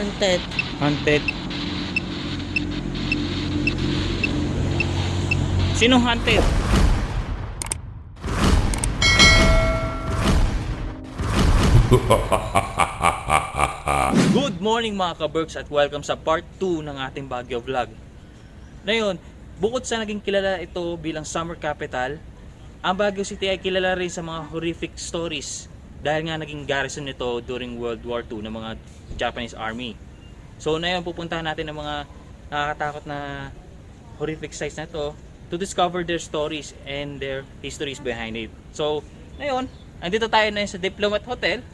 Haunted. Haunted. Sinong haunted? Good morning mga kaberks at welcome sa part 2 ng ating Baguio vlog. Ngayon, bukod sa naging kilala ito bilang summer capital, ang Baguio City ay kilala rin sa mga horrific stories dahil nga naging garrison nito during World War II ng mga Japanese Army. So ngayon pupuntahan natin ng mga nakakatakot na horrific sites na ito to discover their stories and their histories behind it. So ngayon, andito tayo na sa Diplomat Hotel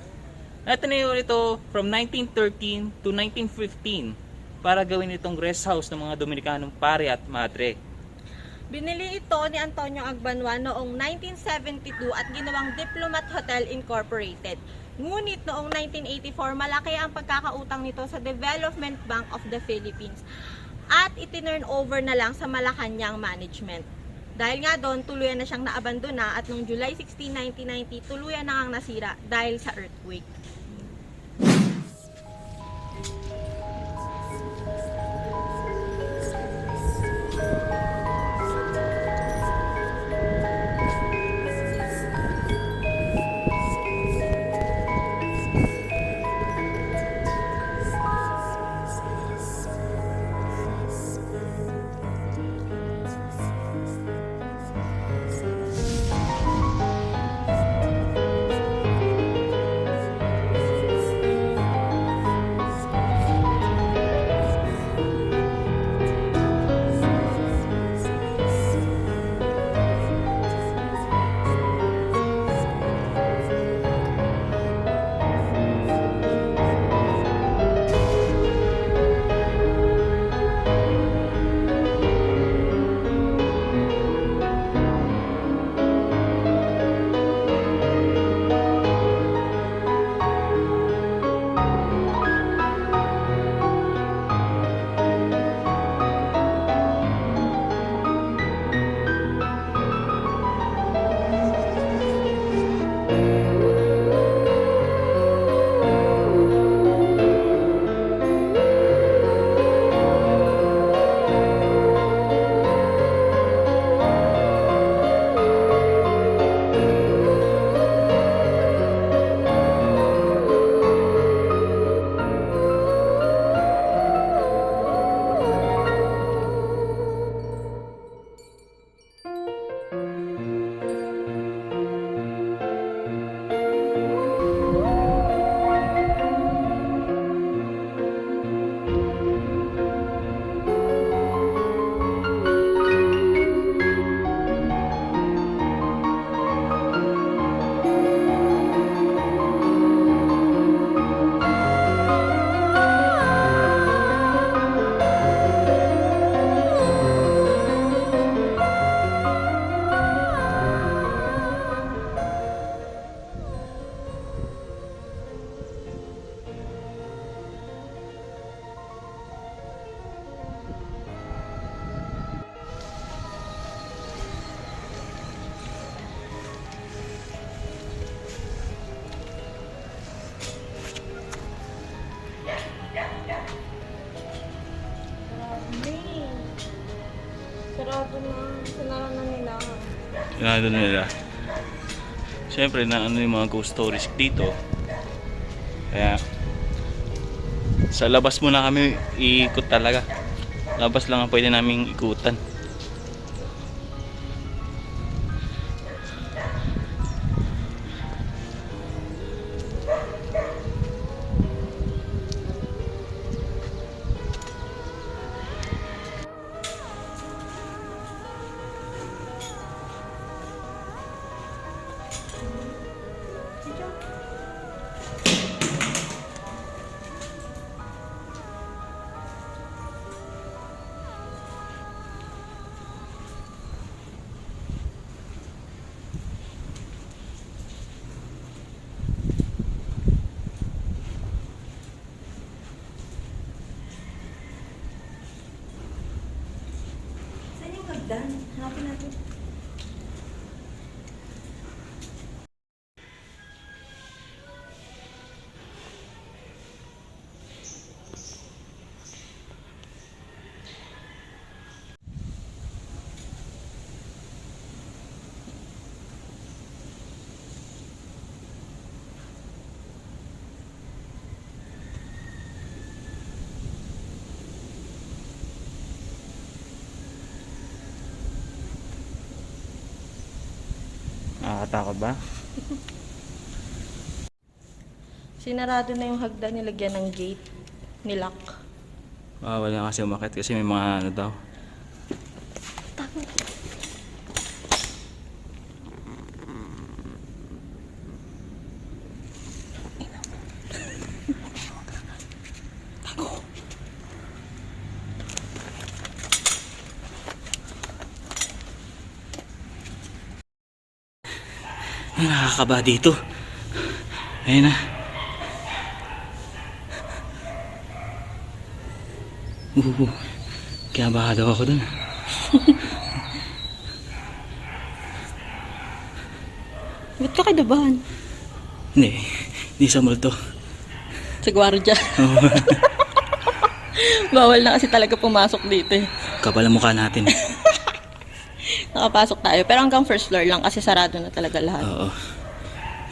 Natanayo ito from 1913 to 1915 para gawin itong rest house ng mga Dominikanong pare at madre. Binili ito ni Antonio Agbanwa noong 1972 at ginawang Diplomat Hotel Incorporated. Ngunit noong 1984, malaki ang pagkakautang nito sa Development Bank of the Philippines at itinurn over na lang sa Malacanang Management. Dahil nga doon, tuluyan na siyang naabandona at noong July 16, 1990, tuluyan na ngang nasira dahil sa earthquake. Tinado nila. Siyempre na ano yung mga ghost stories dito. Kaya sa labas muna kami iikot talaga. Labas lang ang pwede naming ikutan. Hagdan? Hanapin natin. Nakakatakot ba? Sinarado na yung hagdan nilagyan ng gate. Nilock. Bawal na kasi umakit kasi may mga ano daw. Ay, nakakaba dito. Ayun na. Uh, kaya baka daw ako dun. Ba't ka kidabahan? Hindi, hindi sa multo. Sa gwardiya. Bawal na kasi talaga pumasok dito eh. Kapal ang mukha natin. Nakapasok tayo. Pero hanggang first floor lang kasi sarado na talaga lahat. Oo.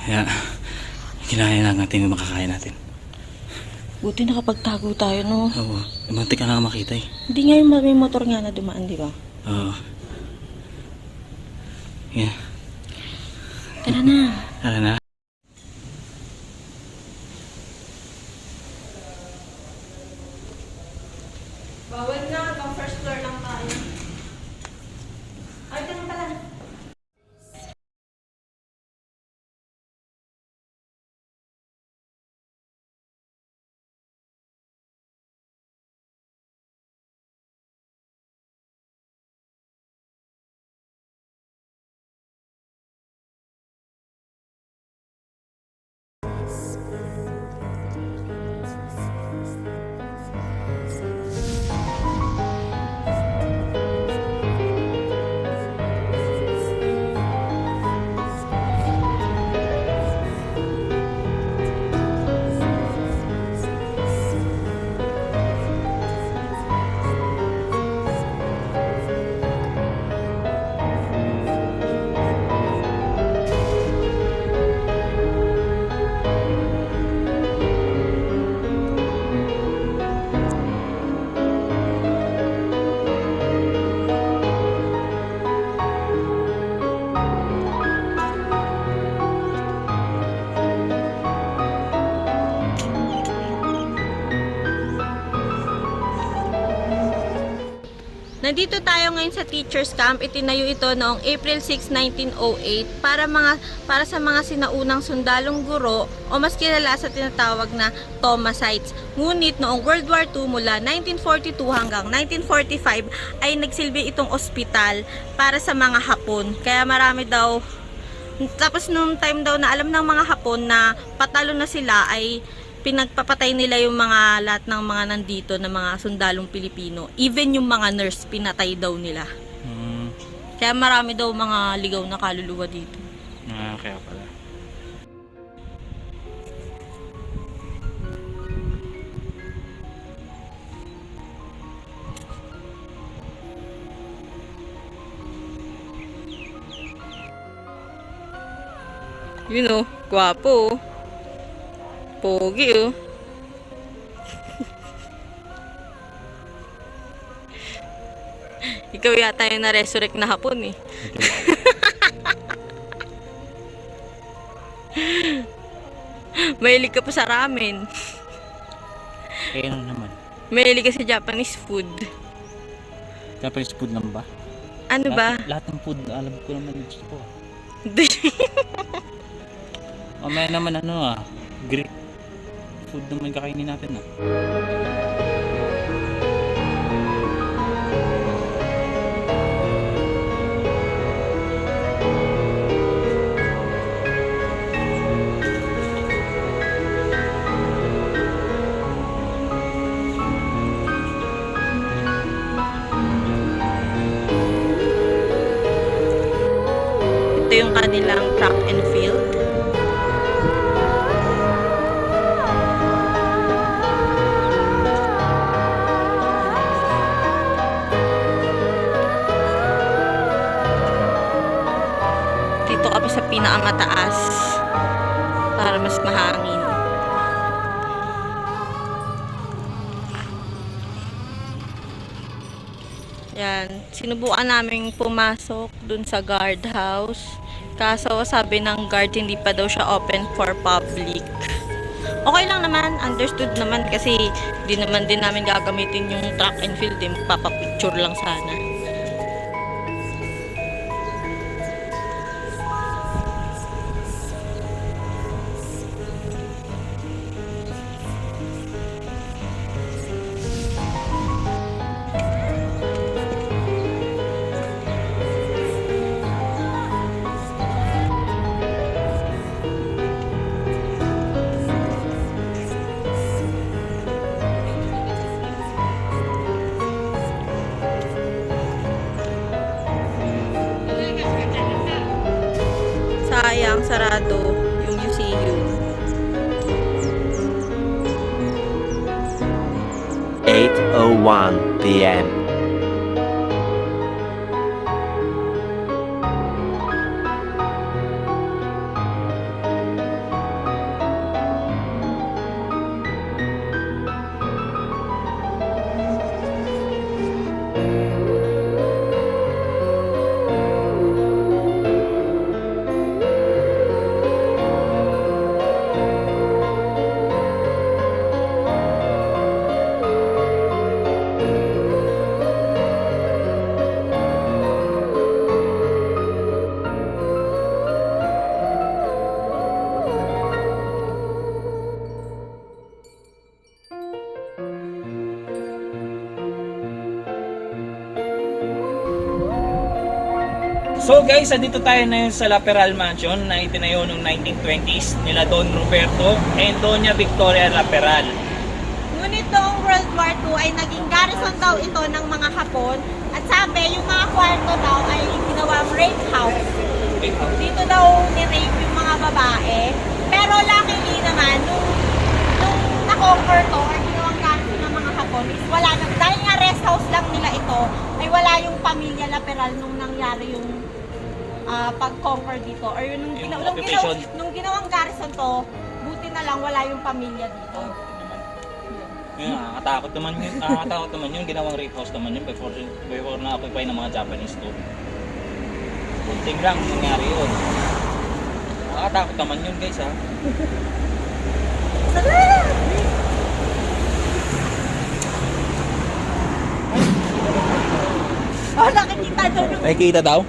Kaya, kinaya lang natin yung makakaya natin. Buti nakapagtago tayo, no? Oo. Imantik ka na makita eh. Hindi nga yung may motor nga na dumaan, di ba? Oo. Yeah. Tara na. Tara na. Nandito tayo ngayon sa Teachers Camp. Itinayo ito noong April 6, 1908 para mga para sa mga sinaunang sundalong guro o mas kilala sa tinatawag na Thomasites. Ngunit noong World War II mula 1942 hanggang 1945 ay nagsilbi itong ospital para sa mga Hapon. Kaya marami daw tapos nung time daw na alam ng mga Hapon na patalo na sila ay pinagpapatay nila yung mga lahat ng mga nandito na mga sundalong Pilipino. Even yung mga nurse, pinatay daw nila. Hmm. Kaya marami daw mga ligaw na kaluluwa dito. Ah, kaya pala. Yun oh, gwapo oh. Pogi oh. Ikaw yata yung na-resurrect na hapon eh. Mahilig ka pa sa ramen. Eh, ano naman? Mahilig ka sa Japanese food. Japanese food lang ba? Ano ba? Lahat, lahat ng food, alam ko naman gusto ko. Mamaya naman ano ah, Greek food naman kakainin natin ah. Ito yung kanilang track and pinakamataas para mas mahangin. Yan. Sinubukan namin pumasok dun sa guardhouse. Kaso sabi ng guard hindi pa daw siya open for public. Okay lang naman, understood naman kasi di naman din namin gagamitin yung track and field, din papapicture lang sana. So guys, andito tayo na sa Laperal Mansion na itinayo noong 1920s nila Don Roberto and Doña Victoria Laperal. Ngunit noong World War II ay naging garrison daw ito ng mga Hapon at sabi yung mga kwarto daw ay ginawang rape house. Dito daw ni-rape yung mga babae. Pero luckily naman, nung, nung na-conquer to or ginawang garrison ng mga Hapon wala na. Dahil nga rest house lang nila ito, ay wala yung pamilya Laperal nung nangyari yung ah, pag-conquer dito. Or yung, nung, ginaw- nung, ginaw- nung ginawang garrison to, buti na lang wala yung pamilya dito. Yun, nakakatakot naman yun. Nakakatakot naman yun. Ginawang rape house naman yun before, before na-occupy ng mga Japanese to. Kunting lang nangyari yun. Nakakatakot naman yun guys ha. Oh, nakikita doon. Nakikita daw?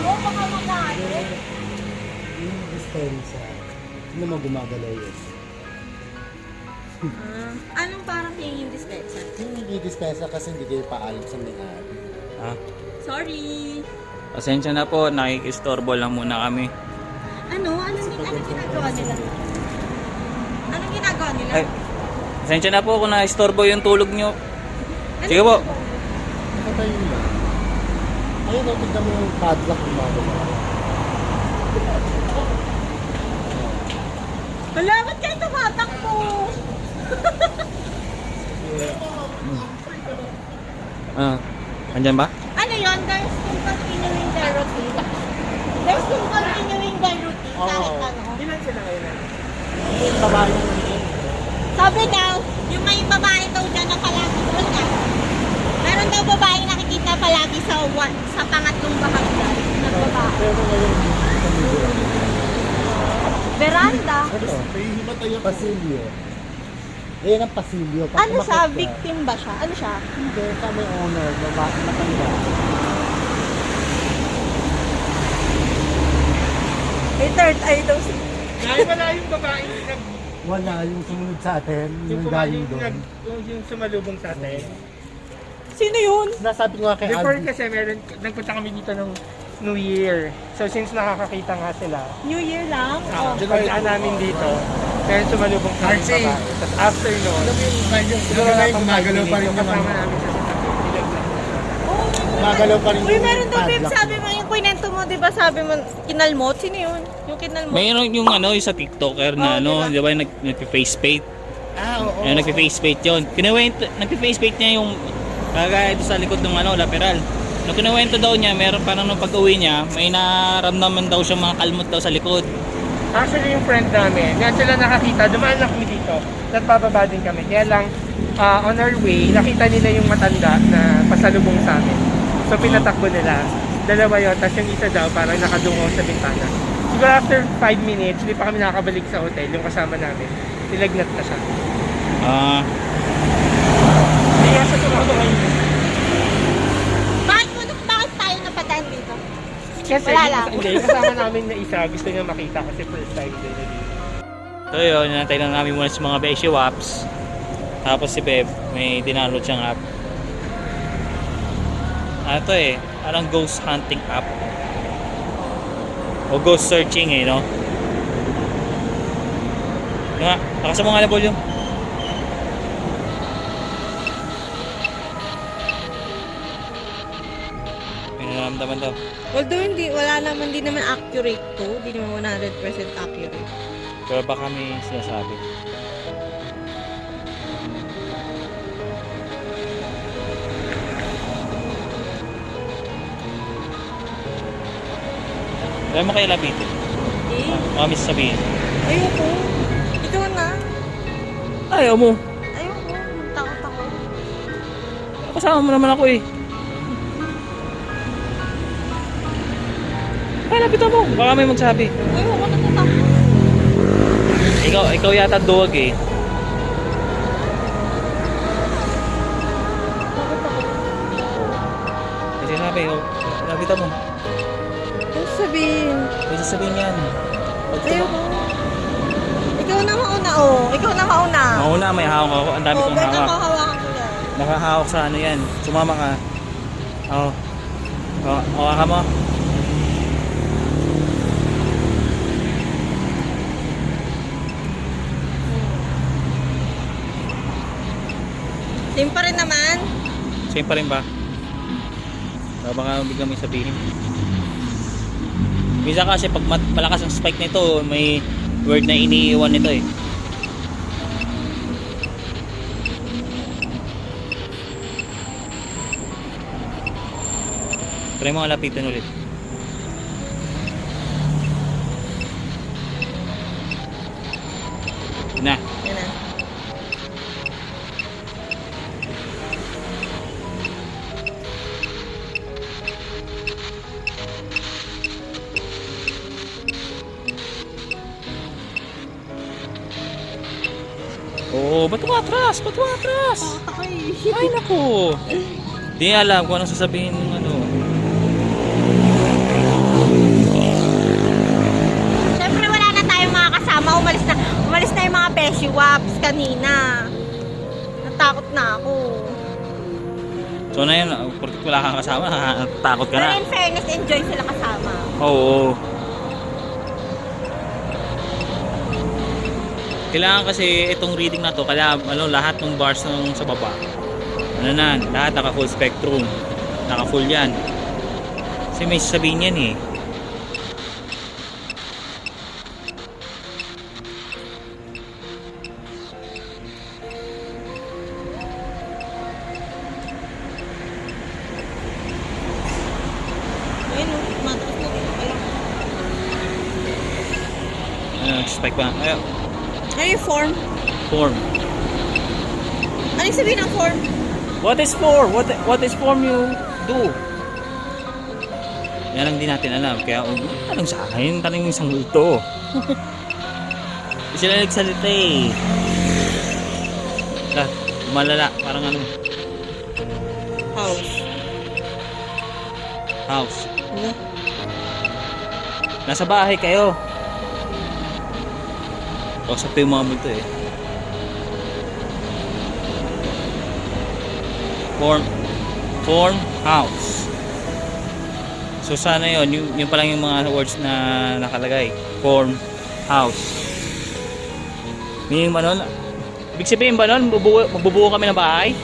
Oh, baka magalit. Dispensa. Hindi mo gumagalaw yun. Ah, anong parang yung dispensa? Yung hindi dispensa kasi hindi kayo paalam sa may-ari. Ha? Sorry. Pasensya na po, nakikistorbo lang muna kami. Ano? Anong, anong ginagawa nila? Anong ginagawa nila? Ay, pasensya na po kung na-istorbo yung tulog nyo. Ano sige po. Nakatayo lang. Ayun, oh, tignan mo yung padlock gumagalaw. Wala, ba't kayo tumatakbo? Ah, andyan ba? Ano yun? There's still continuing their routine. There's still continuing their routine kahit ano. Ilan sila ngayon? Yung babae na yun. Sabi daw, yung may babae daw dyan na palagi doon nga. Meron daw babae nakikita palagi sa one, sa pangatlong bahagyan ng babae. Pero ngayon, Veranda. Ano? Pasilyo. Ayan ang pasilyo. Pag Ano siya? ka, Victim ba siya? Ano siya? Hindi, sa may owner, babae, matanda. May third eye daw siya. Dahil wala yung babaeng nag, Wala yung sumunod sa atin, yung, yung galing yung, doon. nag, yung, yung sumalubong sa atin. Sino yun? Nasabi ko nga kay Before Alvin, kasi meron, nagpunta kami dito ng New Year. So since nakakakita nga sila, New Year lang? uh, Oh. pagkaan namin dito, meron sumalubong sa amin Archie. babae. Tapos after noon, siguro wala pang gumagalaw pa rin yung kasama namin sa sasakyan. gumagalaw pa rin Uy, yung meron daw, babe, padlock. sabi mo, yung kwento mo, di ba, sabi mo, kinalmot? Sino yun? Yung kinalmot? Mayroon yung ano, yung sa TikToker na Oh, ano, diba? di ba, nag, nagpi-face paint. Ah, oo. Ayun, nagpi-face paint yun. Kinuwento, nagpi-face paint niya yung kagaya ito sa likod ng ano, lateral. Nung kinuwento daw niya, meron parang nung pag-uwi niya, may naramdaman daw siya mga kalmot daw sa likod. Actually, yung friend namin, nga sila nakakita, dumaan lang kami dito. Nagpapaba din kami. Kaya lang, ah, on our way, nakita nila yung matanda na pasalubong sa amin. So pinatakbo nila. Dalawa yun, tapos yung isa daw parang nakadungo sa bintana. Siguro after 5 minutes, hindi pa kami nakakabalik sa hotel, yung kasama namin. Nilagnat na siya. Ah, Hindi nga siya tumakbo ngayon. Bakit mo, bakit tayo napadaan dito? Kasi Wala lang. hindi, kasama namin na isa, gusto niya makita kasi first time din naging. so yun, nantay lang namin muna sa mga Beshi Waps. Tapos si Beb, may dinaload siyang app. Ano to eh, parang ghost hunting app. O ghost searching eh, no? Ano nga, lakas mo nga na volume. May nararamdaman daw. Although naman, di naman accurate to. Di naman 100% accurate. Pero baka may sinasabi. Kaya mo kayo lapitin. Eh, Mga miss sabihin. ayoko. Ikaw na. Ayaw mo. Ayoko. Takot ako. Kasama mo naman ako eh. Kaya lapitan mo. Baka may magsabi. Ayoko, natatakot. Ikaw, ikaw yata duwag eh. Kasi sinabi, oh, lapitan mo. Ano sabihin? May sasabihin yan. Pag Ayoko. Ikaw na mauna, oh. Ikaw na mauna. Mauna, may hawak ako. Ang dami oh, kong hawak. hawakan ko yan? Nakahawak sa ano yan. Sumama ka. Oo. Oh. Hawa ka mo. Same pa rin naman. Same pa rin ba? So, baka biglang may sabihin. Minsan kasi pag malakas ang spike nito, may word na iniiwan nito eh. Try mo nga lapitan ulit. Oo, ba't tumatras? Ba't eh. Ay, naku. Di alam kung anong sasabihin ng ano. Siyempre wala na tayong mga kasama. Umalis na, umalis na yung mga beshi waps kanina. Natakot na ako. So na yun, porque wala kang kasama, takot ka Pero na. in fairness, enjoy sila kasama. Oo. Kailangan kasi itong reading na to, kaya ano, lahat ng bars ng sa baba, ano na, lahat naka full spectrum. Naka full yan. Kasi may sasabihin yan eh. Ayun, oh. Ano, spike ba? Ay, Ano yung form? form. Ano yung sabihin ng form? What is form? What what is form you do? Yan ang di natin alam. Kaya, um, anong sa akin? Tanong yung isang multo. Sila nagsalita eh. Ah, malala. Parang ano, House. house. Ano? Nasa bahay kayo. Kausap ko yung mga multo eh. Form, form house. So sana yon yung, yung pa lang yung mga words na nakalagay. Form house. Meaning ba nun? Ibig sabihin ba nun, magbubuo kami ng bahay?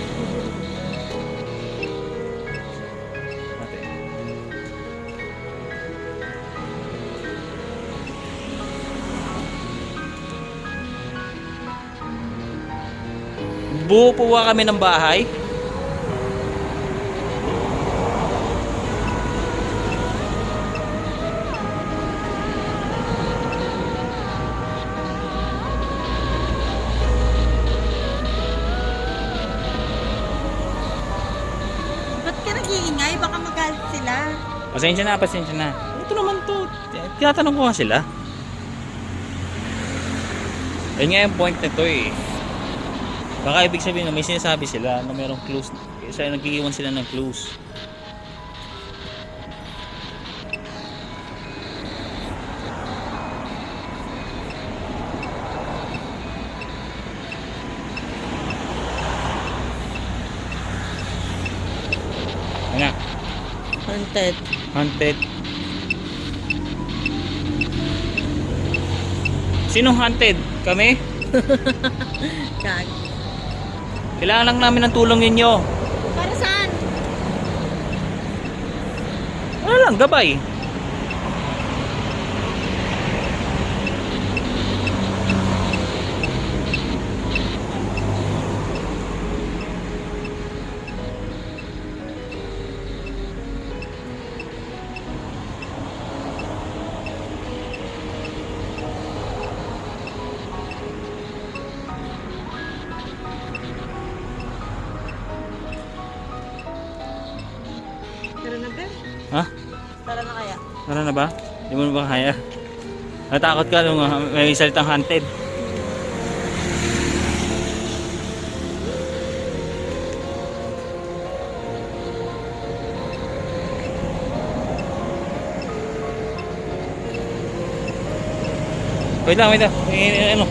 Ba kami ng bahay? Ba't ka nag nag-iingay, baka magalit sila. Pasensya na, pasensya na. Ito naman to. Tinatanong ko nga sila. Yun nga yung point nito eh. Baka ibig sabihin na may sinasabi sila na mayroong clues. Isa nag-iiwan sila ng clues. Ano? Haunted. Haunted. Sinong haunted? Kami? Gag. Kailangan lang namin ng tulong ninyo. Para saan? Wala lang, gabay. Na ba? Hindi mo na ba kaya? Natakot ka nung uh, may salitang haunted. Wait lang, wait lang. Eh, eh, ano?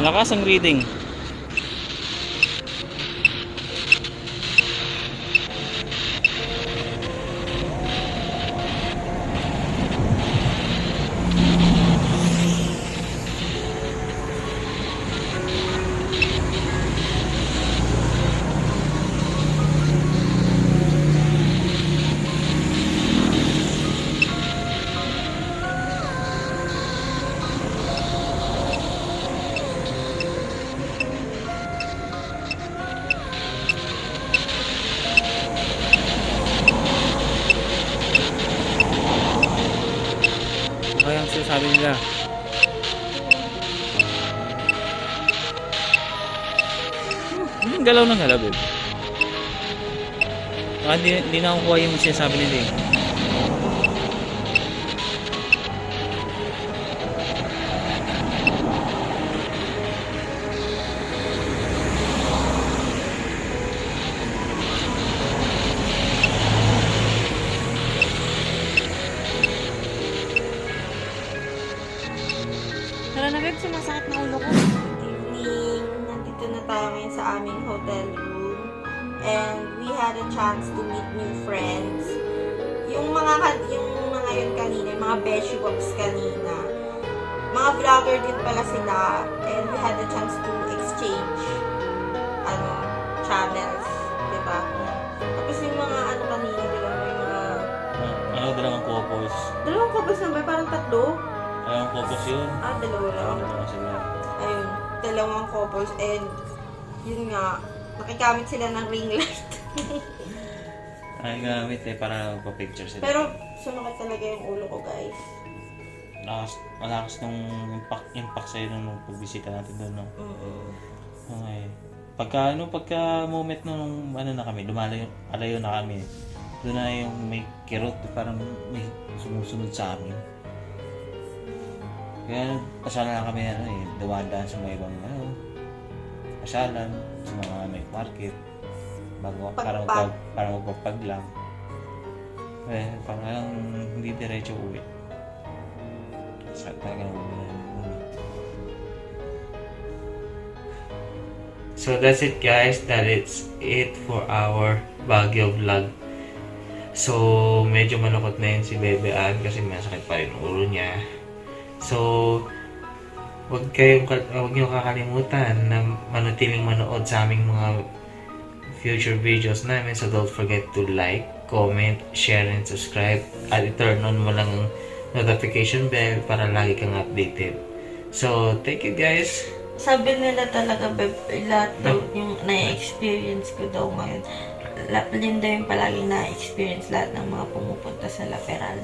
Malakas ang reading. Baka di, di na kukuha yung sinasabi nila eh. Kabas na ba? Parang tatlo? Dalawang couples yun. Ah, dalawa lang. Ano naman sila? ayun, dalawang couples and yun nga, nakigamit sila ng ring light. Ay, gamit eh para magpa-picture sila. Pero sumakit talaga yung ulo ko guys. malakas, malakas nung impact, impact sa'yo nung pagbisita natin doon, no? Mm-mm. Okay. Pagka, ano, pagka moment nung, ano na kami, lumalayo, alayo na kami, doon na yung may kirot, parang may sumusunod sa amin. Kaya, pasala na kami, ano eh, dumadaan sa mga ibang, ano, pasyalan, sa mga night market, bago, para, magpag, para magpapag lang. Eh, parang hindi diretso uwi. Sa talaga ng uwi. So that's it guys. That is it for our Baguio vlog. So medyo malungkot na yun si Bebe Ann kasi masakit pa rin ulo niya. So wag kayong kal- wag niyo kakalimutan na manatiling manood sa aming mga future videos namin. So don't forget to like, comment, share, and subscribe. At i-turn on mo lang ang notification bell para lagi kang updated. So, thank you guys. Sabi nila talaga, babe, lahat daw yung na-experience ko daw ngayon. Linda yung palaging na-experience lahat ng mga pumupunta sa lateral.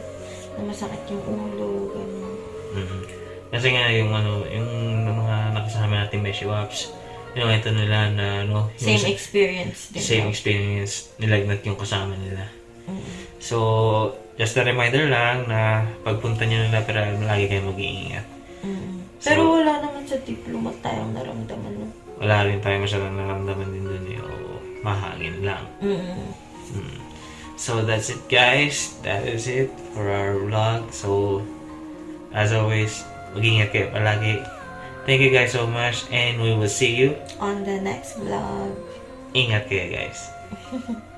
Na masakit yung ulo, gano'n. Mhm. Kasi nga yung ano, yung mga nakasama natin Ate Meshi Waps. Yung ito nila na ano, Same experience din. same experience, nilagnat yung kasama nila. So, just a reminder lang na pagpunta nyo nila pero lagi kayo mag-iingat. Mm. So- Pero wala naman sa diplomat tayong naramdaman. No? Wala rin tayo masyadong naramdaman din mahangin lang. Mm. Mm. So that's it guys. That is it for our vlog. So as always, mag-ingat kayo palagi. Thank you guys so much and we will see you. On the next vlog. Ingat kayo guys.